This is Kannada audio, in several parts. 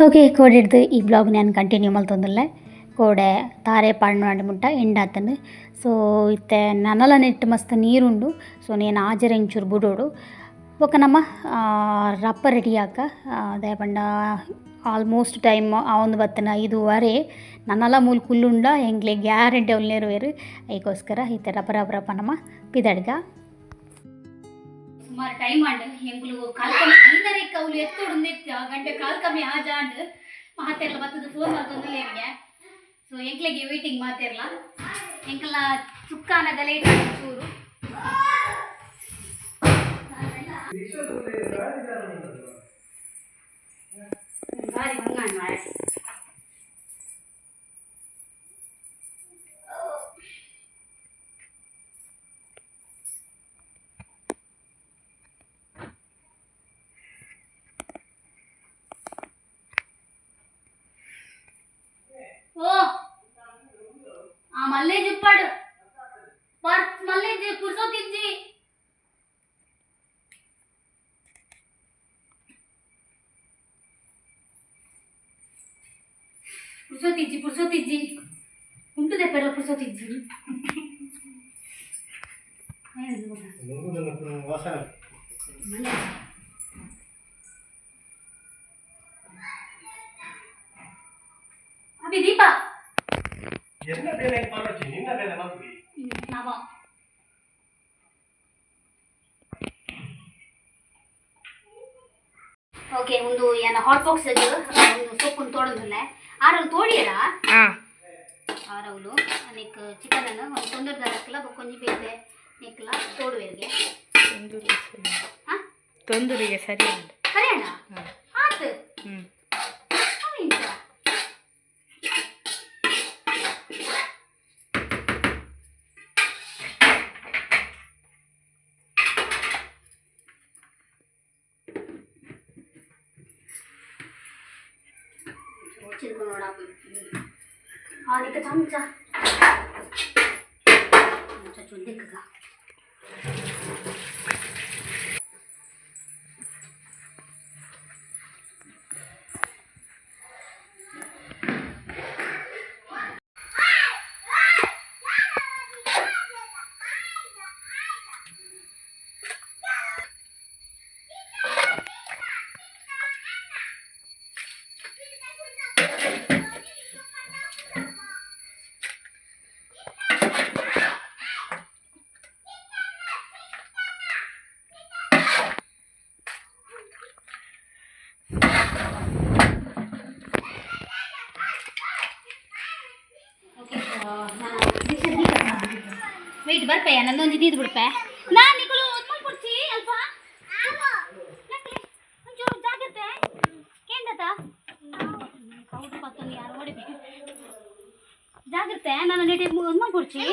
ಹಿಡ್ದು ಈ ಬ್ಲಾಗ್ ನಾನು ಕಂಟಿನ್ಯೂ ಮಲ್ತೊಂದುಲ್ಲೆ ಕೋಡೆ ತಾರೆ ಪಾಂಡ್ ಮಾಡಿ ಮುಟ್ಟ ಎಂಡಾತನು ಸೊ ಇತ್ತೆ ನನಲ ನೆಟ್ಟು ಮಸ್ತ್ ನೀರುಂಡು ಸೊ ನೇನು ಆಜರ ಇಂಚೂರು ಬುಡೋಡು ಬೊಕ ನಮ್ಮ ರಪ್ಪ ರೆಡಿ ಆಕ ಅದೇ ಪಂಡ ಆಲ್ಮೋಸ್ಟ್ ಟೈಮ್ ಒಂದು ಬತ್ತನ ಐದುವರೆ ನನ್ನಲ ಮೂಲ ಕುಲ್ಲುಂಡ ಎಂಗ್ಲೆ ಗ್ಯಾರಂಟಿ ಅವ್ಲು ನೆರವೇರು ಅದಕ್ಕೋಸ್ಕರ ಇತ್ತೆ ರಪ್ಪ ರಪ್ಪ ರಪ್ಪ ನಮ್ಮ ಪಿದಡ್ಗ ಸುಮಾರು ಟೈಮ್ ಆಂಡ್ ಎಂಗ್ಲು ಕಾಲ್ ಕಮ್ಮಿ ಐನರೆ ಕೌಲು ಎತ್ತೋಡು ನೆತ್ತ ಗಂಟೆ ಕಾಲ್ ಕಮ್ಮಿ ಆಜ ಆಂಡ್ ಮಾತೆರ್ಲ ಬತ್ತದ ಫೋನ್ ಮಾಡ್ಕೊಂಡಲ್ಲ ಎಂಗೆ ಸೊ ಎಂಕ್ಲೆಗೆ ವೇಟಿಂಗ್ ಮಾತೆರ್ಲ ಎಂಕಲ ಚುಕ್ಕಾನ ಗಲೆ ಚೂರು ಬಾರಿ ಬಂಗಾಣ ಮಾರೆ పురుసోతిచ్చి పురుసోతిచ్చి ఉంటుంది ఎక్కడ పురుసోతిచ్చి అవి దీప என்ன வேலை பண்ணி நின்ன வேலை வந்து నావా ಓಕೆ ಒಂದು ಏನ ಹಾಟ್ ಬಾಕ್ಸ್ ಅದು ಒಂದು ಸೊಪ್ಪನ್ನು ತೋಡಂದಿಲ್ಲ ಆರಲ್ಲಿ ತೋಡಿಯರ ಆರವಲು ಅದಕ್ಕೆ ಚಿಕನ್ ಅನ್ನು ಒಂದು ತೊಂದರೆ ಹಾಕಲ್ಲ ಕೊಂಚ ಬೇರೆ ನೆಕ್ಲ ತೋಡುವೆರಿಗೆ ಹಾಂ ತೊಂದರೆಗೆ ಸರಿ ಉಂಟು ಸರಿ ಅಣ್ಣ ಆತು ಹ್ಞೂ 질문을 하고 있지. 아, 니까 참자. 자, 존댓그가. ವೆಯ್ಟ್ ಬರ್ಪೆ ನಂದೊಂದು ಇದ್ದು ಬಿಡ್ಪೆ ನಾ ನಿಗಳು ಕೊಡ್ಸಿ ಅಲ್ಪ ಒಂಚೂರು ಜಾಗ್ರತೆ ಕೇಂದತ ಹೌದು ಪತ್ತೊಂದು ಯಾರು ಓಡಿಬೇಕು ಜಾಗ್ರತೆ ನಾನು ನೆಟ್ಟಿ ಒಂದು ಕೊಡ್ಸಿ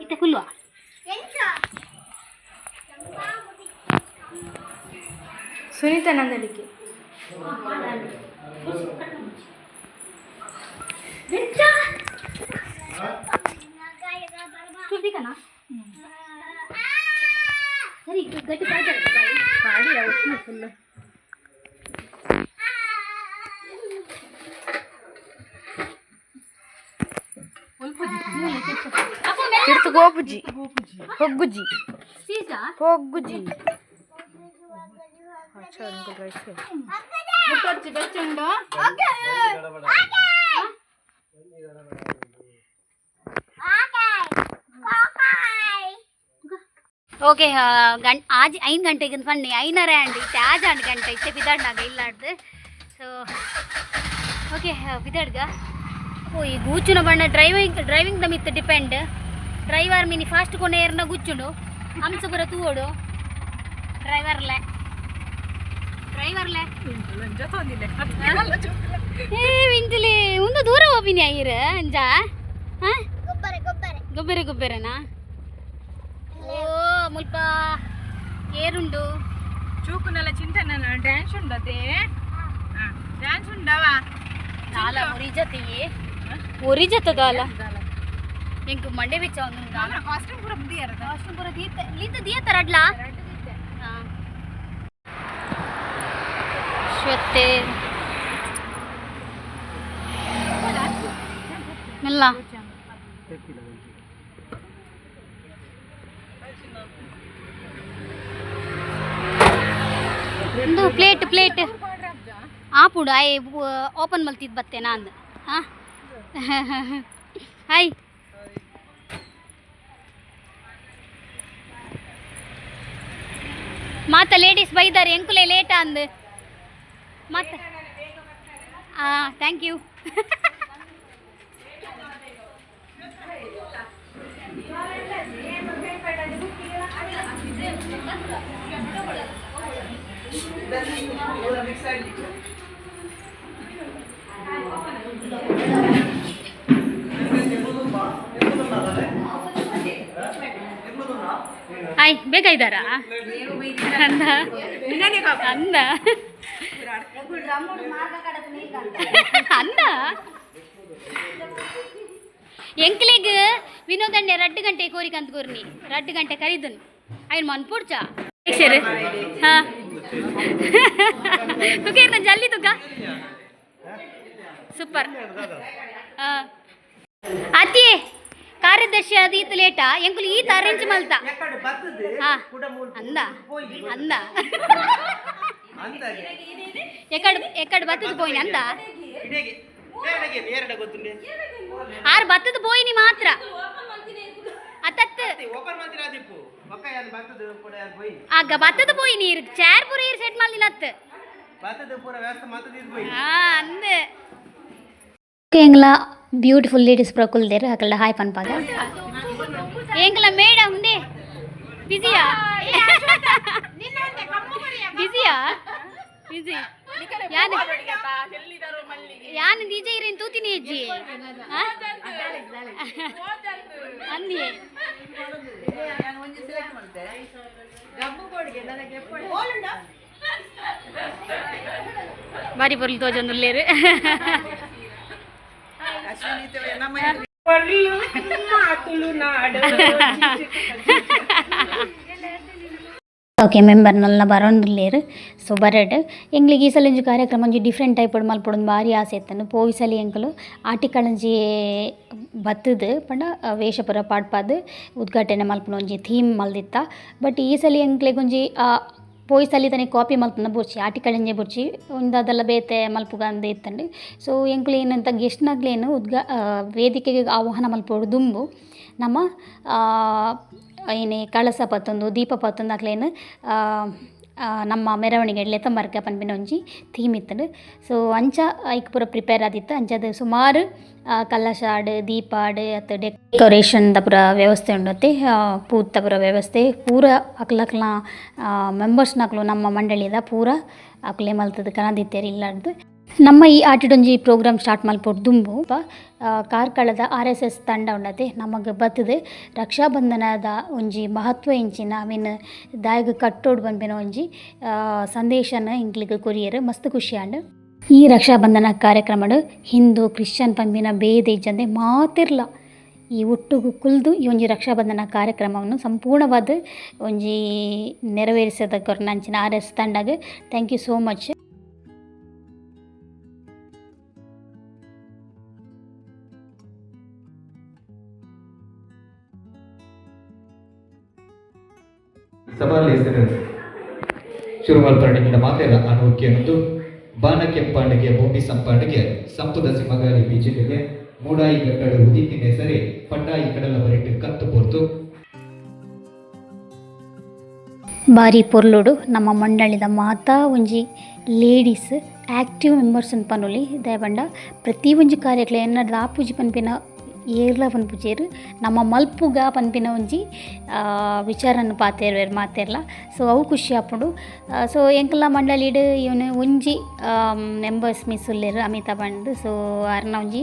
ಇತ್ತೆ ಕುಲ್ವ ಸುನೀತಾ ನಂದಳಿಕೆ ಚುರ್ದಿಕನಾ ಸರಿ సరే గట్టి పాడారు పాడి అవుతుంది ఫుల్ తిరుతు గోపుజీ పొగ్గుజీ పొగ్గుజీ अच्छा उनको गाइस मुटर चिकन चंडो ओके ಆಜ್ గం ಗಂಟೆಗೆ ಬನ್ನಿ ಐನರೆ ಅಂಡ್ ಇತ್ತೆ ಆಜ ಅಂಡ್ ಗಂಟೆ. ಇತ್ತೆ ఇచ్చే ಇಲ್ಲಾಡ್ದು ಸೊ ಓಕೆ సో ಓ ಈ ఓ ಬಣ್ಣ ಡ್ರೈವಿಂಗ್ ಡ್ರೈವಿಂಗ್ ದ driving depend driver mini fast ಕೊನೆ ಏರ್ನ ಗುಚ್ಚುಂಡು ಹಂಸ ಬರ ತೂವೋಡು. ಡ್ರೈವರ್ಲೆ డ్రైవర్లే ಏ ವಿಂಜಲಿ ಒಂದು ದೂರ ಹೋಗಿನಿ ಐರ ಅಂಜ? ಹಾಂ? ಗೊಬ್ಬರ ಗೊಬ್ಬರನಾ? ಮುಲ್ಪ ಏರುಂಡು ಚೂಕುನಲ್ಲ ಚಿಂತನ ಡ್ಯಾನ್ಸ್ ಉಂಡದೆ ಡ್ಯಾನ್ಸ್ ಉಂಡವಾ? ದಾಲ ಒರಿಜತೆಯೇ ಒರಿಜತದ ಅಲ್ಲ ಎಂಕ್ ಮಂಡೆ ಬಿಚ್ಚ ಒಂದು ದಾಲ ಕಾಸ್ಟ್ಯೂಮ್ ಪೂರ ಬುದಿಯರ ಕಾಸ್ಟ್ಯೂಮ್ ಪೂರ ದೀತ. ಲೀತ ದಿಯತರ ಅಡ್ಲ ಶ್ವತೆ. ಒಂದು ಪ್ಲೇಟ್ ಪ್ಲೇಟ್. ಆಪುಡು ಐ ಓಪನ್ ಮಲ್ತಿದ್ ಬತ್ತೆ ನಾನು ಹಾಂ? ಹಾಯ್. ಮಾತ ಲೇಡೀಸ್ ಬೈದಾರೆ ಎಂಕುಲೆ ಲೇಟ ಅಂದ್. ಮಾತ ಹಾಂ ಥ್ಯಾಂಕ್ ಯು ಹಾಯ್ ಬೇಗ ಇದ್ದಾರಾ? ಅಂದ. ಅಂದ. ಅಂದ. ವಿನೋದ್ ವಿನೋದಂಡೆ ರಡ್ಡು ಗಂಟೆ ಕೋರಿಕಂತ ಕೂರ್ನಿ ರಡ್ಡು ಗಂಟೆ ಕರೀದನು. ಅಯ್ಯ ಮನ್ಪುಡ್ಚಾ? ಹಾ. तुकेर ना जल्दी तुका ಸೂಪರ್ ಅತಿ ಕಾರ್ಯದರ್ಶಿ ಅದು ಈತ ಲೇಟಾ ಎಂಕುಲು ಈತ ಅರೇಂಜ್ ಮಲ್ತ ಅಂದ ಅಂದ. ಎಕಡ್ ಎಕಡ್ ಬತ್ತದ ಪೋಯಿನಿ ಅಂದ. ಆರು ಬತ್ತದ ಪೋಯಿನಿ ಮಾತ್ರ. ಅತತ್ ಆಗ ಬತ್ತದ పోయిನಿ ಇರ್ ಚೇರ್ ಪುರ ಇರ್ ಸೆಟ್ ಮಲ್ದಿನತ್ ಹಾ ಅಂದ ಎಂಗ್ಲ ಬ್ಯೂಟಿಫುಲ್ ಲೇಡೀಸ್ ಪ್ರಕುಲ್ದೇರ್ ಅಕಲ್ಡ ಹಾಯ್ ಪನ್ಪಾಗ ಎಂಗ್ಲ ಮೇಡ ಮುಂದೆ ಬಿಸಿಯಾ ಬಿಸಿಯಾ ಬಿಸಿ ಯಾನ್ ಯಾನ್ ದೀಜೆ ಇರೇನ್ ತೂತಿನಿ ಅಜ್ಜಿ ಆ? ಅಂದಿ ಬಾರಿ ಬರ್ಲಿ ತೋಜೊಂದುಲ್ಲೇರು ಓಕೆ ಮೆಂಬರ್ನೆಲ್ಲ ಬರೋಂದಿಲ್ಲೇರು ಸೊ ಬರಡ್. ಎಂಗ್ಲಿಗೆ ಈ ಒಂಜಿ ಕಾರ್ಯಕ್ರಮ ಒಂಜಿ ಡಿಫ್ರೆಂಟ್ ಟೈಪ್ ಮಲ್ಪೊಡು ಭಾರಿ ಆಸೆ ಇತ್ತನು ಪೋವಿ ಸಲಿ ಎಂಕಲು ಆಟಿಕಳಂಜಿ ಬತ್ತದು, ಪಂಡ ವೇಷಪುರ ಪೂರ ಪಾಡ್ಪಾದ್ ಉದ್ಘಾಟನೆ ಮಲ್ಪನ ಒಂಜಿ ಥೀಮ್ ಮಲ್ದಿತ್ತ. ಬಟ್ ಈ ಸಲಿ ಎಂಕ್ಲೆಗೊಂಜಿ ಪೋಯಿ ಸಲಿ ತನಿ ಕಾಪಿ ಮಲ್ಪನ ಬುರ್ಚಿ ಆಟಿಕಳಂಜೆ ಬುರ್ಚಿ, ಒಂದದೆಲ್ಲ ಬೇತೆ ಮಲ್ಪುಗ ಅಂದ ಇತ್ತಂಡು ಸೊ ಏನಂತ ಗೆಸ್ಟ್ನಾಗ್ಲೇನು ಉದ್ಘಾ ವೇದಿಕೆಗೆ ಆಹ್ವಾನ ಮಲ್ಪೋಡು ದುಂಬು. ನಮ್ಮ ಏನೇ ಕಳಸ ಪತ್ತೊಂದು ದೀಪ ಪತ್ತೊಂದು ಆಗ್ಲೇನು ನಮ್ಮ ಮೆರವಣಿಗೆ ಲೆತ್ತಂಬರ್ಗ ಪನ್ಪಿನ ಒಂಜಿ ಥೀಮ್ ಇತ್ತಂಡು ಸೊ ಅಂಚ ಐಕ್ ಪೂರ ಪ್ರಿಪೇರ್ ಆದಿತ್ತು. ಅಂಚದ ಸುಮಾರು ಕಲಶ ಆಡು, ದೀಪ ದೀಪಾಡ್ ಅತ್ ಡೆಕೋರೇಷನ್ದ ಪೂರ ವ್ಯವಸ್ಥೆ ಉಂಡತ್ತೆ ಪೂತ ಪೂರ ವ್ಯವಸ್ಥೆ. ಪೂರ ಅಕ್ಲಕ್ಲ ಮೆಂಬರ್ಸ್ನಕ್ಲು ನಮ್ಮ ಮಂಡಳಿದ ಪೂರ ಅಕ್ಲೆ ಮಲ್ತದ ಕನದಿತ್ತೇರಿ ಇಲ್ಲಾರ್ದು. ನಮ್ಮ ಈ ಆಟಿಡೊಂಜಿ ಪ್ರೋಗ್ರಾಮ್ ಸ್ಟಾರ್ಟ್ ಮಲ್ಪೊಡು ದುಂಬು. ಕಾರ್ಕಳದ ಆರ್ ಎಸ್ ಎಸ್ ತಂಡ ಉಂಡತೆ ನಮಗೆ ರಕ್ಷಾ ರಕ್ಷಾಬಂಧನದ ಒಂಜಿ ಮಹತ್ವ ಇಂಚಿನ ಅವಿನ ದಾಯಗ ಕಟ್ಟೋಡು ಬಂದಿನ ಒಂಜಿ ಸಂದೇಶನ ಇಂಕ್ಲಿಗ್ ಕೊರಿಯರ್ ಮಸ್ತ್ ಖುಷಿಯಾಂಡ್. ಈ ರಕ್ಷಾಬಂಧನ ಕಾರ್ಯಕ್ರಮಡ್ ಹಿಂದೂ ಕ್ರಿಶ್ಚಿಯನ್ ಪಂಪಿನ ಭೇದ ಇಜ್ಜಂದೆ ಮಾತಿರ್ಲ. ಈ ಒಟ್ಟುಗು ಕುಲ್ದು ಈ ಒಂಜಿ ರಕ್ಷಾಬಂಧನ ಕಾರ್ಯಕ್ರಮವನ್ನು ಸಂಪೂರ್ಣವಾದ ಒಂಜಿ ನೆರವೇರಿಸದ ನಂಚಿನ ಆರ್ ಎಸ್ ತಂಡಗೆ. ಥ್ಯಾಂಕ್ ಯು ಸೋ ಮಚ್ ಸಭಾಲ್ ಹೆಸರು ಶುರು ಮಾಡ್ತಾಂಡಿನ ಮಾತೆಲ್ಲ ಅನೋಕ್ಯ ಒಂದು ಬಾನಕೆಂಪಾಂಡಿಗೆ ಭೂಮಿ ಸಂಪಾಂಡಿಗೆ ಸಂಪದ ಸಿಮಗಾಲಿ ಬಿಜೆಪಿಗೆ ಮೂಡಾಯಿ ಕಟ್ಟಡ ಉದಿತ್ತಿನ ಹೆಸರೇ ಪಂಡಾಯಿ ಕಡಲ ಬರಿಟ್ಟು ಕತ್ತು ಪೊರ್ತು. ಬಾರಿ ಪೊರ್ಲುಡು, ನಮ್ಮ ಮಂಡಳಿದ ಮಾತಾ ಒಂಜಿ ಲೇಡೀಸ್ ಆಕ್ಟಿವ್ ಮೆಂಬರ್ಸ್ ಪನುಲಿ ದಯಬಂಡ, ಪ್ರತಿ ಒಂಜಿ ಕಾರ್ಯಕ್ಲೆ ಎನ್ನಡ್ದು ಆಪೂಜಿ ಪನ್ಪಿನ ಏರ್ಲ ಪನ್ಪುಜೇರು ನಮ್ಮ ಮಲ್ಪುಗ ಪನ್ಪಿನ ಒಂಜಿ ವಿಚಾರನ ಪಾತೆರ್ವೇರು ಮಾತೆರ್ಲ. ಸೊ ಅವು ಖುಷಿ ಆಪುಂಡು. ಸೊ ಎಂಕಲ್ಲ ಮಂಡಲಿಡ್ ಇವನು ಒಂಜಿ ಮೆಂಬರ್ಸ್ ಮಿಸ್ ಉಲ್ಲೇರು ಅಮಿತಾಬ್ ಅಂಡ್ ಸೊ ಅರ್ನ ಒಂಜಿ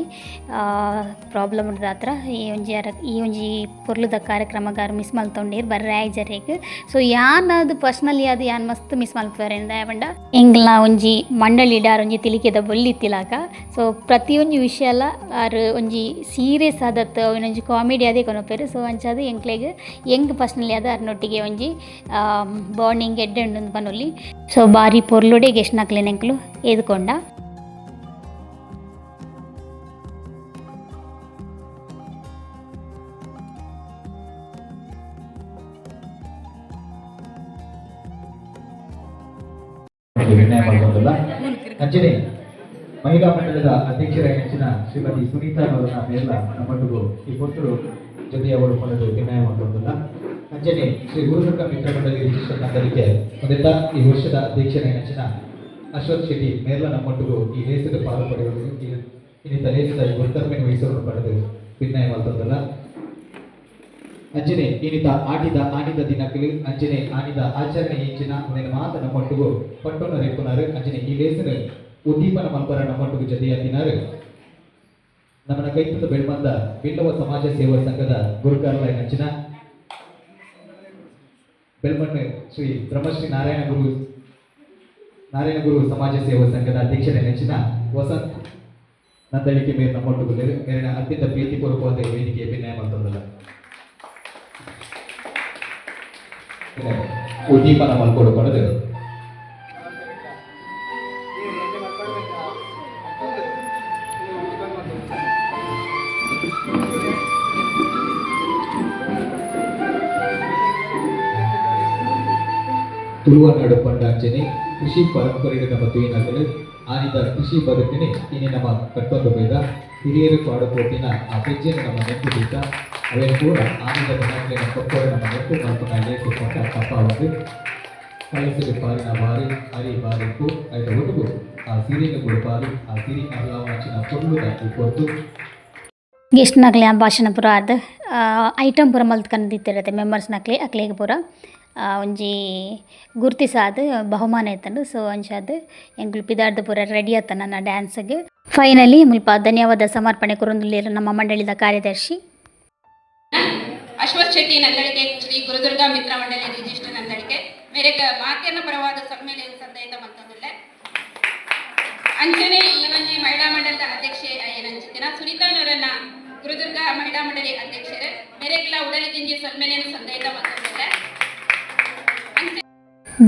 ಪ್ರಾಬ್ಲಮ್ ಉಂಟು ಈ ಒಂಜಿ ಅರ ಈ ಒಂಜಿ ಪೊರ್ಲುದ ಕಾರ್ಯಕ್ರಮಗಾರ ಮಿಸ್ ಮಲ್ತೊಂಡೇರು ಬರ್ರೆ ಜರೇಗ್ ಸೊ ಯಾನ್ ಅದು ಪರ್ಸ್ನಲಿ ಅದು ಯಾನ್ ಮಸ್ತ್ ಮಿಸ್ ಮಲ್ಪುವರೆ ಪಂಡ ಎಂಗ್ಲ ಒಂಜಿ ಮಂಡಳಿಡ ಆರ್ ಒಂಜಿ ತಿಲಿಕೆದ ಬೊಲ್ಲಿತ್ತಿಲಾಕ ಸೊ ಪ್ರತಿಯೊಂಜಿ ವಿಷಯ ಎಲ್ಲ ಆರ್ ಒಂಜಿ ಸೀರಿಯಸ್ ಸದತ್ ಒಂಜಿ ಕಾಮಿಡಿ ಅದೇ ಕೊನೊಪೆರು ಸೊ ಅಂಚಾದ ಎಂಕ್ಲೆಗ್ ಎಂಗ್ ಫಸ್ಟ್ನಲ್ಲಿ ಅದ ಅರ್ನೊಟ್ಟಿಗೆ ಒಂಜಿ ಬಾಂಡಿಂಗ್ ಎಡ್ಡೆಂಡು ಪನೊಲಿ. ಸೊ ಬಾರಿ ಪೊರ್ಲುಡೆ ಗೆಸ್ಟ್ನಾಕ್ಲೆ ನೆಂಕ್ಲು ಎದ್ಕೊಂಡ. ನಿರ್ಣಯ ಮಾಡ್ಬೋದಲ್ಲ ಅಂಜನೇ ಮಹಿಳಾ ಮಂಡಲದ ಅಧ್ಯಕ್ಷರಾಗಿ ಹೆಚ್ಚಿನ ಶ್ರೀಮತಿ ಸುನೀತಾ ಅವರನ್ನ ಮೇಲ ನಮ್ಮೊಟ್ಟಿಗೂ ಈ ಕೊಟ್ಟರು ಜೊತೆಯ ಒಳಗೊಂಡು ವಿನಯ ಮಾಡುವುದಲ್ಲ ಅಂಜನೆ, ಶ್ರೀ ಗುರುದುರ್ಗ ಮಿತ್ರ ಮಂಡಳಿ ರಿಜಿಸ್ಟರ್ ಮೊದಲ ಈ ವರ್ಷದ ಅಧ್ಯಕ್ಷರಾಗಿ ನೆಚ್ಚಿನ ಅಶ್ವಥ್ ಶೆಟ್ಟಿ ನಮ್ಮೊಟ್ಟಿಗೂ ಈ ಹೆಸರು ಪಾಲು ಪಡೆಯುವುದು ಇನ್ನಿತ ಲೇಸದ ಈ ಗುರುತರ್ಮೆಯನ್ನು ವಹಿಸಲು ಪಡೆದು ಮಾಡುವುದಲ್ಲ ಅಂಜನೆ ಏನಿತ ಆಡಿದ ಆಡಿದ ದಿನಗಳು ಅಂಜನೆ ಆಡಿದ ಆಚರಣೆ ಹೆಚ್ಚಿನ ಮುಂದಿನ ಮಾತ ನಮ್ಮೊಟ್ಟಿಗೂ ಪಟ್ಟೊನ್ನ ರೇಪುನಾರು ಅಂಜನೆ ಈ ಲೇಸರು ಉದ್ದೀಪನ ಮಲ್ಪರ ನಮ್ಮೊಟ್ಟಿಗೂ ಜೊತೆಯ ದಿನಾರು ನಮ್ಮನ ಕೈತದ ಬೆಳ್ಬಂದ ಬಿಲ್ಲವ ಸಮಾಜ ಸೇವಾ ಸಂಘದ ಗುರುಕಾರಲ ನಂಚಿನ ಬೆಳ್ಮಣ್ಣು ಶ್ರೀ ಬ್ರಹ್ಮಶ್ರೀ ನಾರಾಯಣ ಗುರು ನಾರಾಯಣ ಗುರು ಸಮಾಜ ಸೇವಾ ಸಂಘದ ಅಧ್ಯಕ್ಷರ ನೆಚ್ಚಿನ ವಸಂತ್ ನಂದಳಿಕೆ ಮೇಲೆ ನಮ್ಮೊಟ್ಟಿಗೂ ಮೇಲಿನ ಅತ್ಯಂತ ಪ್ರೀತಿಪೂರ್ವಕವಾದ ವೇದಿಕೆ ಅಭಿನಯ ಮಾಡ್ತದಲ್ಲ. ಉದ್ದೀಪನ ಮಲ್ಕೊಡ್ಕೊಳ್ಳೋದು ತುಳುವನಾಡು ಪಂಡಾಂಚನೆ ಕೃಷಿ ಪರಂಪರೆಗೆ ನಮ್ಮ ತುಯಿನಾಗಲು ಆನಿದ ಕೃಷಿ ಬದುಕಿನಿ ಇನ್ನು ನಮ್ಮ ಕಟ್ಟೊಂದು ಬೇಡ ಹಿರಿಯರು ಕಾಡುಕೋಟಿನ ಆ ಹೆಜ್ಜೆನ ನಮ್ಮ ನೆಟ್ಟು ಬೀತ ಅವೇನು ಕೂಡ ಆನಿದ ಕೊಟ್ಟರೆ ನಮ್ಮ ನೆಟ್ಟು ಮಲ್ಪನ ಲೇಖಕೊಂಡ ಒಂದು ಕಳಿಸಿದ ಪಾರಿನ ಬಾರಿ ಹರಿ ಬಾರಿಪ್ಪು ಐದ ಒಡುಗು ಆ ಸಿರಿನ ಗುಡು ಪಾರಿ ಆ ಸಿರಿ ಅಲ್ಲಾವಚಿನ ಕೊಡ್ಲು ದಾಟಿ ಕೊಟ್ಟು ಗೆಸ್ಟ್ ನಕ್ಲೆ ಭಾಷಣ ಪುರ ಅದು ಐಟಮ್ ಪುರ ಮಲ್ತ್ಕೊಂಡಿತ್ತಿರುತ್ತೆ ಮೆಂಬರ್ಸ್ ನಕ್ಲೆ, ಅಕ್ಲೇಗ ಪೂರ. ಒಂಜಿ ಗುರ್ತಿಸಾದ್, ಬಹುಮಾನ ಇತ್ತು ಸೊ ಅಂಚಾದ್ ಎಂಕುಲು ಪಿದಾರ್ದ್ ಪೂರ ರೆಡಿ ಆತ ನನ್ನ ಡ್ಯಾನ್ಸ್ಗೆ ಫೈನಲಿ ಮುಲ್ಪ ಧನ್ಯವಾದ ಸಮರ್ಪಣೆ ಕೊರೊಂದುಲ್ಲೆರ್ ನಮ್ಮ ಮಂಡಳಿದ ಕಾರ್ಯದರ್ಶಿ. ಅಶ್ವಥ್ ಶೆಟ್ಟಿ ನಂದಳಿಕೆ, ಶ್ರೀ ಗುರುದುರ್ಗಾ ಮಿತ್ರ ಮಂಡಳಿ ರಿಜಿಸ್ಟರ್ ನಂದಳಿಕೆ. ಮೇರೆ ಮಾತ್ಯನ ಪರವಾದ ಸಮ್ಮೇಳನ ಸಂದೈತ ಮತ್ತೊಂದಿಲ್ಲ ಅಂಚನೆ ಈ ಒಂಜಿ ಮಹಿಳಾ ಮಂಡಲದ ಅಧ್ಯಕ್ಷೆ ಏನಂಚಿತ್ತಿನ ಸುನೀತಾನವರನ್ನ ಗುರುದುರ್ಗ ಮಹಿಳಾ ಮಂಡಳಿ ಅಧ್ಯಕ್ಷರೇ. ಮೇರೆಗ್ಲ ಉಡಲಿ ತಿಂಜಿ ಸಮ್ಮೇಳನ ಸಂದೈತ ಮತ್ತೊಂದುಲ್ಲೆ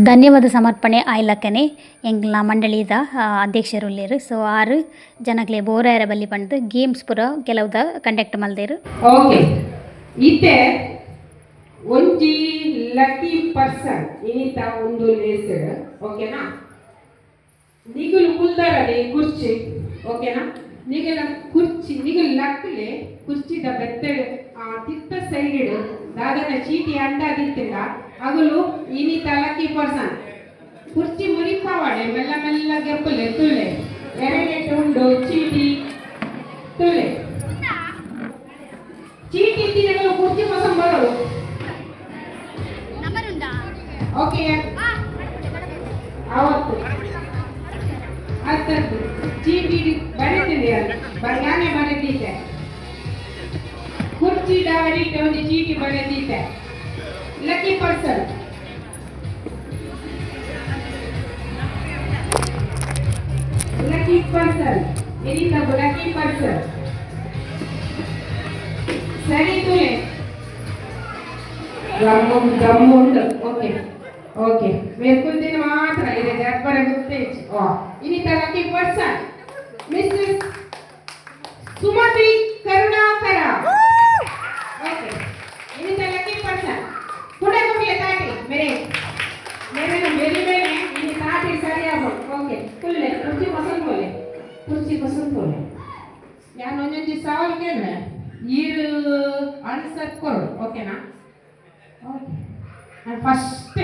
ಧನ್ಯವಾದ ಸಮರ್ಪಣೆ ಆಯ್ಲಕ್ಕನೆ ಎಂಕ್ಲ ಮಂಡಳಿದ ಅಧ್ಯಕ್ಷರು ಇಲ್ಲಿರು. ಸೊ ಆರು ಜನಕ್ಲೆ ಬೋರಾಯರ ಬಲ್ಲಿ ಪಂಡ್ ಗೇಮ್ಸ್ ಪುರ ಕೆಲವುದ ಕಂಡಕ್ಟ್ ಮಲ್ದೇರು. ಓಕೆ ಇತ್ತೆ ಒಂಜಿ ಲಕ್ಕಿ ಪರ್ಸನ್ ಇನಿತ ಒಂದು ಲೇಸರ್, ಓಕೆನಾ? ನಿಗುಲು ಕುಲ್ದಾರಲಿ ಕುರ್ಚಿ, ಓಕೆನಾ? ನಿಗಲ ಕುರ್ಚಿ, ನಿಗಲು ಲಕ್ಕಲೆ ಕುರ್ಚಿದ ಬೆತ್ತಡು ಆ ತಿತ್ತ ಸೈಡ್ ದಾದನ ಚೀಟಿ ಅಂಡ ದಿತ್ತಿಲ್ಲ ಅಗಲು ಇನಿ ತಲಕಿ ಪರ್ಸನ್ ಕುರ್ಚಿ ಮುರಿಪಾವಾಡೆ ಮೆಲ್ಲ ಮೆಲ್ಲ ಗೆಪ್ಪಲೆ ತುಳೆ ಇನ್ನಿತರ person mister Sumathi Karunakara. Okay ಇನ್ನಿತರ ಲಕ್ಕಿ ಪರ್ಸನ್ ಕೂಡ ಕೊಡ್ಲಿ ತಾಟಿ, ಮೇರೆ. ಮೇರೆ ಮೇರೆ ಮೇರೆ ಇನ್ನು ತಾಟಿ ಸರಿಯಾಗ ಓಕೆ ಕುಲ್ಲೆ ಕುರ್ಚಿ ಪಸಂದ್ ಬೋಲೆ ಕುರ್ಚಿ ಪಸಂದ್ ಬೋಲೆ ನಾನು ಒಂದೊಂದು ಸವಾಲ್ ಕೇಳ ನೀರು ಆನ್ಸರ್ ಕೊಡು. ಓಕೆನಾ ಓಕೆ ಫಸ್ಟ್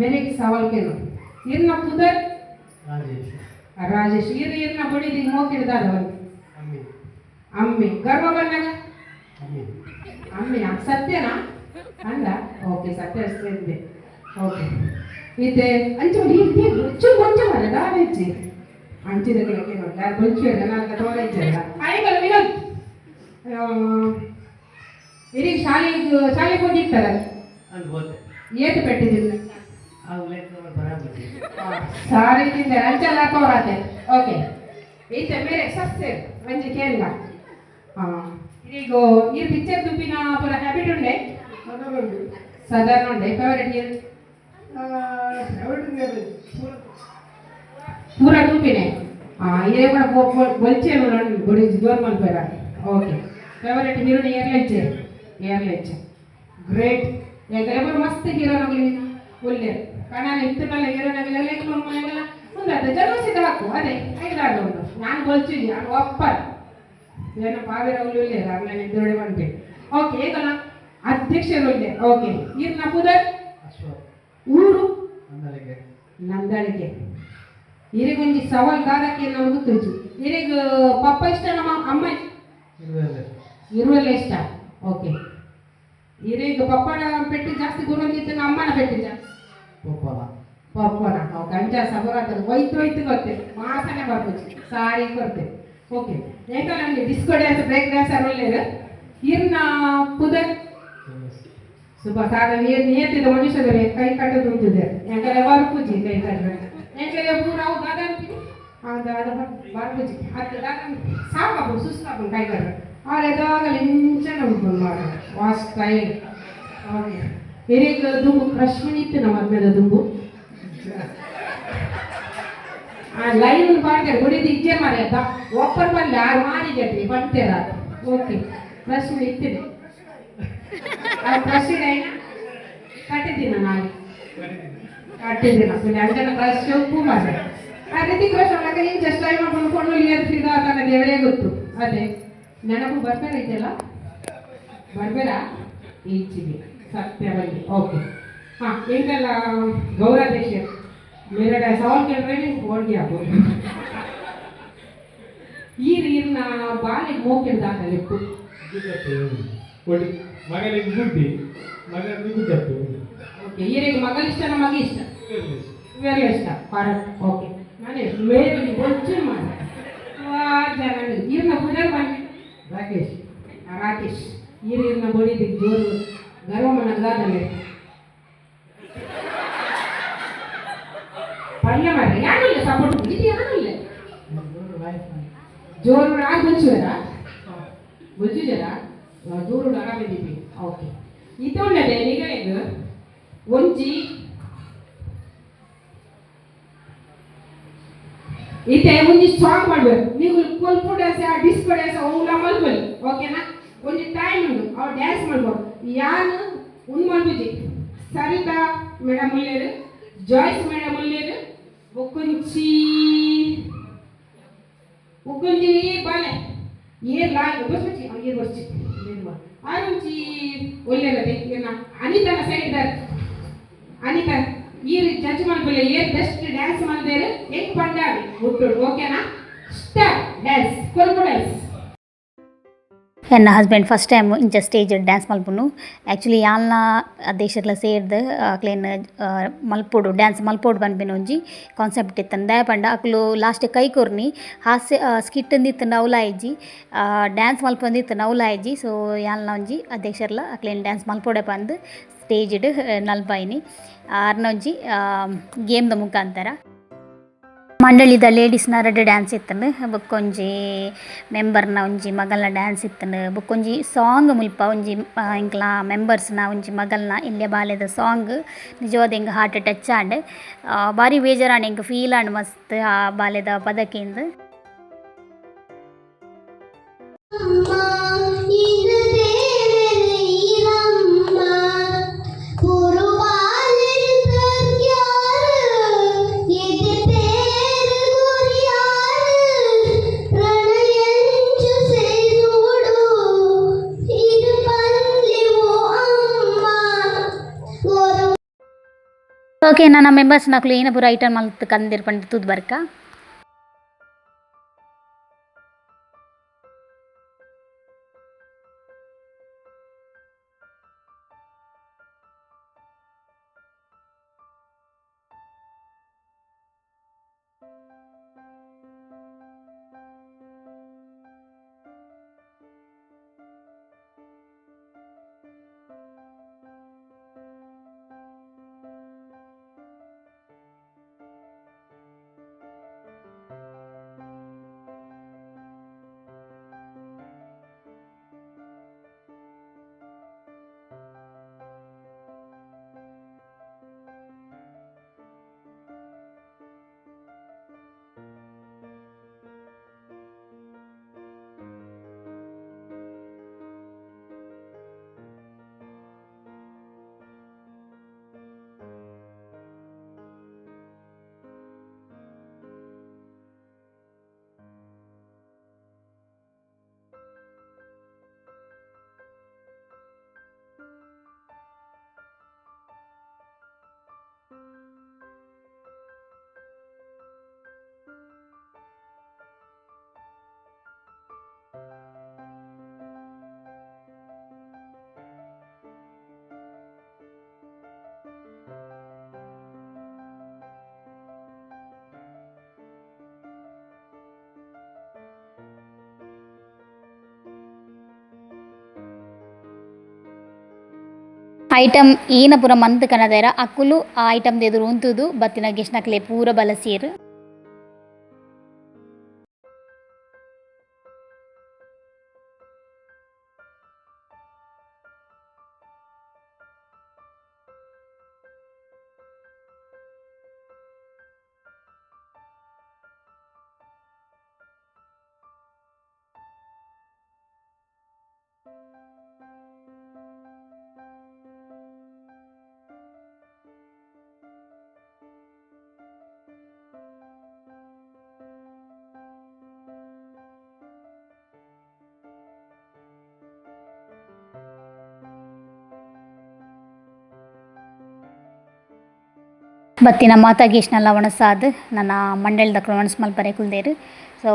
ಮೇರೆಗೆ ಸವಾಲ್ ಕೇಳು ಇನ್ನು ಕುದರ್ ರಾಜೇಶ್. ಇರು ಇರ್ನ ಬಡಿದಿ ಮೋಕಿಡ್ದಾರ ಅಮ್ಮಿ. ಗರ್ವ ಬಂದಾಗ? ಅಮ್ಮಿ. ಸತ್ಯನಾ? ಅಲ್ಲ ಓಕೆ ಸತ್ಯ ಅಷ್ಟೇ ಓಕೆ. ಇದೆ ಅಂಚು ಇದೆ ಹೆಚ್ಚು ಕೊಂಚ ಮರದ ಹೆಚ್ಚಿ ಅಂಚಿದ ಕೆಳಗೆ ನೋಡಿ ಯಾರು ಬೊಂಚು ಇಲ್ಲ ನಾನು ಶಾಲೆ ಆಯ್ಕಲ್ಲ ವಿನೋದ್ ಇಡೀ ಶಾಲೆಗೆ ಶಾಲೆಗೆ ಏತು ಸಾರಿ ತಿಂದೆ ಅಂಚಲ್ಲ ತೋರಾತೆ ಓಕೆ ಈತೆ ಮೇರೆ ಸಸ್ತೆ ಮಂಜಿ ಕೇರಳ ಹಾಂ ಈಗ ಈ ಪಿಕ್ಚರ್ ತುಪ್ಪಿನ ಪುರ ಹ್ಯಾಬಿಟ್ ಉಂಡೆ ಸಾಧಾರಣ ಉಂಡೆ ಫೇವರೆಟ್ ಇಯರ್ ಪೂರ ತೂಪಿನೇ ಇರೇ ಕೂಡ ಬೊಲ್ಚೆ ಬೊಡಿ ಜೋರ್ ಮಲ್ಪೇರ ಓಕೆ ಫೇವರೆಟ್ ಹೀರೋನಿ ಏರ್ಲೆಚ್ಚೆ ಏರ್ಲೆಚ್ಚೆ ಗ್ರೇಟ್ ಯಾಕಂದ್ರೆ ಮಸ್ತ್ ಹೀರೋ ನಗಲಿ ಒಳ್ಳೆ ಕಣ ಇತ್ತನಲ್ಲ ಹೀರೋ ನಗಲೆಲ್ಲ ಮನೆಗೆಲ್ಲ ಮುಂದಾದ ಜನ್ಮಸಿದ್ಧ ಹಾಕು. ಅದೇ ಐದಾರು ಒಂದು. ನಾನು ಬಲ್ಚಿದ್ದೆ ನಾನು ಒಪ್ಪಲ್ಲ. ಏನು ಪಾವೇರ ಉಳ್ಳಿಲ್ಲ ನಾನು ಎದುರುಗಡೆ ಬಂದೆ ಓಕೆ ಏಕಲ್ಲ ಅಧ್ಯಕ್ಷರು ಒಳ್ಳೆ ಓಕೆ ಇರ್ನ ಪುದರ್ ಊರು? ನಂದಳಿಕೆ ಇರಿಗೊಂಜಿ ಸವಾಲ್ ದಾದಕ್ಕೆ ನಮಗೂ ತುಜಿ ಇರಿಗ ಪಪ್ಪ ಇಷ್ಟ ನಮ್ಮ ಅಮ್ಮ ಇರುವಲ್ಲ. ಇಷ್ಟ. ಓಕೆ ಇರಿಗ ಪಪ್ಪನ ಪೆಟ್ಟು ಜಾಸ್ತಿ ಗುಣಂದಿತ್ತು ಅಮ್ಮನ ಪೆಟ್ಟು ಜಾಸ್ತಿ. ಪಪ್ಪನ ನಾವು ಗಂಜ ಸಬರಾತದ ಒಯ್ತು ಒಯ್ತು ಗೊತ್ತೆ. ಮಾಸನೆ ಬರ್ಬೋದು. ಸಾರಿ ಕೊಡ್ತೆ ಓಕೆ ಏಕ ನಮಗೆ ಡಿಸ್ಕೋ ಡ್ಯಾನ್ಸ್ ಬ್ರೇಕ್ ಡ್ಯಾನ್ಸ್ ಒಳ್ಳೆಯದು ಪುದರ್ ಸುಬ್ಬ ಸಾಗ ನಿಯತಿದ ಮನುಷ್ಯದರೆ ಕೈ ಕಟ್ಟದು ಉಂಟಿದೆ. ಎಂಕಲೆ ಬರ್ಪುಜಿ ಕೈ ಕಟ್ಟರೆ ಎಂಕಲೆ ದಾದ ಅಂತೀವಿ ಅದು ಅದು ಬರ್ಪುಜಿ ಅದು ದಾದ ಸಾಕಾಪು ಸುಸ್ತಾಪು ಕೈ ಕಟ್ಟರೆ ಅವ್ರು ಉಂಟು ವಾಸ್ ಟೈಮ್ ಓಕೆ ಹಿರಿಗ ದುಂಬು ಕ್ರಶ್ಮಿ ಇತ್ತು ನಮ್ಮ ಮದ್ಮೇಲೆ ದುಂಬು. ಆ ಲೈನ್ ಮಾಡ್ತಾರೆ ಗುಡಿದು ಇಜ್ಜೆ ಮಾರಿ ಒಪ್ಪರ್ ಬಂದು ಯಾರು ಮಾಡಿದ್ರಿ ಬಂತೇರ. ಓಕೆ ಪ್ರಶ್ನೆ ಇತ್ತಿದೆ ಆ ಪ್ರಶ್ನೆ ಕಟ್ಟಿದ್ದೀನ ನಾನು. ಕಟ್ಟಿದ್ದೀನ. ಪುಣ್ಯ ಅಂಜನ ಕ್ರಶ್ ಉಪ್ಪು ಮಾಡಿ ಆ ರೀತಿ ಕ್ರಶ್ ಒಳಗೆ ಏನು ಜಸ್ಟ್ ಟೈಮ್ ಮಾಡ್ಕೊಂಡು ಫಿದ ತನ್ನ ದೇವರೇ ಗೊತ್ತು. ಅದೇ, ನೆನಪು ಬರ್ತಾರೆ ಇದೆಲ್ಲ ಬರ್ಬೇಡ ಈಚಿಗೆ ಸತ್ಯವಾಗಿ. ಓಕೆ ಹಾಂ ಈಗೆಲ್ಲ ಗೌರದೇಶ? ಮೇರಡ ಸವಾಲ್ ಕೇಳಿದ್ರೆ ಹೋಳ್ಗೆ ಆಗ್ಬೋದು ಈ ನೀರಿನ ಬಾಲಿ ಮೋಕಿನ ದಾಖಲಿತ್ತು ಮಗನಿಗೆ ಬುದ್ಧಿ ಮಗ ನಿಗುತ್ತಪ್ಪು ಓಕೆ ಈರಿಗೆ ಮಗಳ ಇಷ್ಟ ಮಗ ಇಷ್ಟ? ಇವೆಲ್ಲ ಇಷ್ಟ. ಕರೆಕ್ಟ್ ಓಕೆ ನಾನೇ ಮೇಲೆ ಬೊಚ್ಚು ಮಾಡಿ ಜನ ಈರಿನ ಪುನರ್ ಬನ್ನಿ. ರಾಕೇಶ್. ರಾಕೇಶ್ ಈರಿನ ಬಡಿದಿಗೆ ಜೋರು. ಗರ್ವ ಮನಗಾದಲ್ಲಿ ಪಲ್ಯ ಮಾಡಿ ಯಾರು ಇಲ್ಲ? ಸಪೋರ್ಟ್ ಇದು ಯಾರು ಇಲ್ಲ? ಜೋರು ಆ ಬುಚ್ಚುವರ ಬುಜ್ಜು ಜರ ಜೋರು ಆರಾಮಿದ್ದೀವಿ ಓಕೆ ಇದೊಳ್ಳದೆ ನಿಗಳಿಗೆ ಒಂಜಿ ಇತ್ತೆ ಒಂಜಿ ಸ್ಟ್ರಾಂಗ್ ಮಾಡ್ಬೇಕು. ನೀವು ಕೊಲ್ಪು ಡ್ಯಾನ್ಸ್ ಡಿಸ್ಕೋ ಡ್ಯಾನ್ಸ್ ಅವುಲ ಮಲ್ಕೊಳ್ಳಿ ಓಕೆನಾ ಒಂಜಿ ಟೈಮ್ ಉಂಟು. ಅವ್ರು ಡ್ಯಾನ್ಸ್ ಮಾಡ್ಬೋದು. ಯಾರು? ಉನ್ ಮಲ್ಪುಜಿ ಸರಿತಾ ಮೇಡಮ್ ಉಳ್ಳೇರು ಜಾಯ್ಸ್ ಮೇಡಮ್ ಉಳ್ಳೇರು ಒಕ್ಕೊಂಚಿ ಒಕ್ಕೊಂಜಿ ಬಾಲೆ. ಏರ್ ಲಾ ಬಸ್ಮಚ್ಚಿ ಏರ್ ಬಸ್ಚಿ ಆರುಂಚಿ ಒಳ್ಳೆಯದೇ ಏನ ಅನಿತನ ಸೈಡ್ ಇದ್ದಾರೆ ಅನಿತಾ, ಈ ಜಡ್ಜ್ ಮಾಡ್ಕೊಳ್ಳಿ. ಏನ್ ಬೆಸ್ಟ್ ಡ್ಯಾನ್ಸ್ ಮಾಡಿದ್ರೆ. ಹೆಂಗ್ ಪಂಡಾಡಿ ಹುಟ್ಟು ಓಕೆನಾ ಸ್ಟಾರ್ಟ್ ಡ್ಯಾನ್ಸ್ ಕೊಲ್ಪು ಡ್ಯಾನ್ಸ್ ನನ್ನ ಹಸ್ಬೆಂಡ್ ಫಸ್ಟ್ ಟೈಮ್ ಇಂಚ ಸ್ಟೇಜ್ ಡ್ಯಾನ್ಸ್ ಮಲ್ಪುನು. ಆ್ಯಕ್ಚುಲಿ ಯಾಲ್ನ ದೇಶಡ್ಲ ಸೇರ್ದು ಅಕ್ಲೇನ್ ಮಲ್ಪೋಡು ಡ್ಯಾನ್ಸ್ ಮಲ್ಪೋಡು ಪನ್ಪಿನ ಒಂಜಿ ಕಾನ್ಸೆಪ್ಟ್ ಇತ್ತಂದ. ಪಂಡ ಅಕ್ಲು ಲಾಸ್ಟ್ ಕೈ ಕೊರ್ನಿ, ಹಾಸ್ಯ ಸ್ಕಿಟ್ ಅಂದಿತ್ತು ನವ್ಲಾಯಿಜಿ ಡ್ಯಾನ್ಸ್ ಮಲ್ಪಂದಿತ್ತು ನವ್ಲಾಯಿಜಿ ಸೊ ಯಾಲ್ನ ಒಂಜಿ ಅಧ್ಯಕ್ಷರ್ಲ ಅಕ್ಲೇನ್ ಡ್ಯಾನ್ಸ್ ಮಲ್ಪೋಡೆ ಬಂದು ಸ್ಟೇಜ್ಡ್ ನಲ್ಪಾಯಿನಿ ಆರ್ನ ಒಂಜಿ ಗೇಮ್ದ ಮುಖಾಂತರ. ಮಂಡಳಿದ ಲೇಡೀಸ್ನ ರಡ್ಡ್ ಡ್ಯಾನ್ಸ್ ಇತ್ತಂಡು ಬೊಕ್ಕೊಂಜಿ ಮೆಂಬರ್ನ ಒಂಜಿ ಮಗಲ್ನ ಡ್ಯಾನ್ಸ್ ಇತ್ತಂಡು ಬೊಕ್ಕೊಂಜಿ ಸಾಂಗ್ ಮುಲ್ಪ ಒಂಜಿ ಆ, ಎಂಕ್ಲ ಮೆಂಬರ್ಸ್ನ ಒಂಜಿ ಮಗಲ್ನ ಇಲ್ಲೆ ಬಾಲೆದ ಸಾಂಗ್ ನಿಜವಾದ ಎಂಕ್ ಹಾರ್ಟ್ ಟಚ್ ಆಂಡ್ ಬಾರಿ ಬೇಜಾರಾಂಡ್ ಎಂಕ್ ಫೀಲ್ ಆಂಡ್ ಮಸ್ತ್ ಆ ಬಾಲೆದ ಪದಕೆಂದು ಓಕೆ ನಮ್ಮ ಮೆಂಬರ್ಸ್ ನಕ್ಲು ಏನ ಪೂರ ಐಟಮ್ ಮಲ್ತ್ ತುದ್ ಪಂಡ್ ಐಟಮ್ ಈನ ಪೂರ ಮಂತ್ ಕನದೇರ ಅಕ್ಕುಲು ಆ ಐಟಮ್ ಎದುರು ಉಂತುದು ಬತ್ತಿನ ಗೆಸ್ನಕ್ಲೆ ಪೂರ ಬಲಸೀರ್? ಬತ್ತಿನ ಮಾತಾ ಗೆಸ್ಟ್ನೆಲ್ಲ ಒಣಸಾದ್ ನನ್ನ ಮಂಡಳದ ಒಣಸ್ ಮಲ್ಪರೆ ಕುಲ್ದೇರು ಸೊ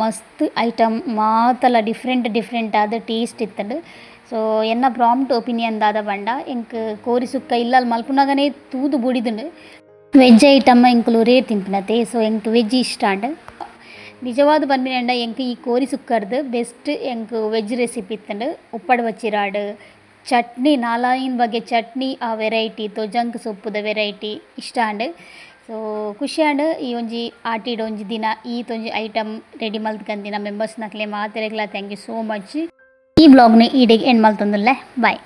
ಮಸ್ತ್ ಐಟಮ್, ಮಾತಲ್ಲ ಡಿಫ್ರೆಂಟ್ ಡಿಫ್ರೆಂಟ್ ಆದ ಟೇಸ್ಟ್ ಇತ್ತಂಡು ಸೊ ಎನ್ನ ಪ್ರಾಂಪ್ಟ್ ಒಪಿನಿಯನ್ ದಾದ ಬಂಡ ಎಂಕ್ ಕೋರಿ ಸುಕ್ಕ ಇಲ್ಲಲ್ ಮಲ್ಪುನಾಗನೇ ತೂದು ಬುಡಿದುಂಡು. ವೆಜ್ ಐಟಮ್ ಎಂಕುಲು ರೇರ್ ತಿಂಪಿನತೆ, ಸೊ ಎಂಕ್ ವೆಜ್ ಇಷ್ಟ ಅಂಡ್ ನಿಜವಾದ ಬಂದಿನ ಎಂಕ್ ಈ ಕೋರಿ ಸುಕ್ಕರ್ದು ಬೆಸ್ಟ್ ಎಂಕ್ ವೆಜ್ ರೆಸಿಪಿ ಇತ್ತಂಡು. ಉಪ್ಪಡ್ ವಚ್ಚಿರಾಡು ಚಟ್ನಿ, ನಾಲಾಯಿನ ಬಗ್ಗೆ ಚಟ್ನಿ, ಆ ವೆರೈಟಿ ತೊಜಂಕ್ ಸೊಪ್ಪುದ ವೆರೈಟಿ ಇಷ್ಟ ಆಂಡ್ ಸೊ ಖುಷಿ ಅಂಡ್ ಈ ಒಂಜಿ ಆಟಿಡ್ ಒಂಜಿ ದಿನ ಈ ತೊಂಜಿ ಐಟಮ್ ರೆಡಿ ಮಲ್ತ್ಕಂದಿನ ಮೆಂಬರ್ಸ್ ನಕ್ಲೆ ಮಾತೆರೆಗ್ಲ. ಥ್ಯಾಂಕ್ ಯು ಸೋ ಮಚ್ ಈ ಬ್ಲಾಗ್ನ ಈಡೆಗೆ ಎಂಡ್ ಮಲ್ತೊಂದುಲ್ಲೆ ಬಾಯ್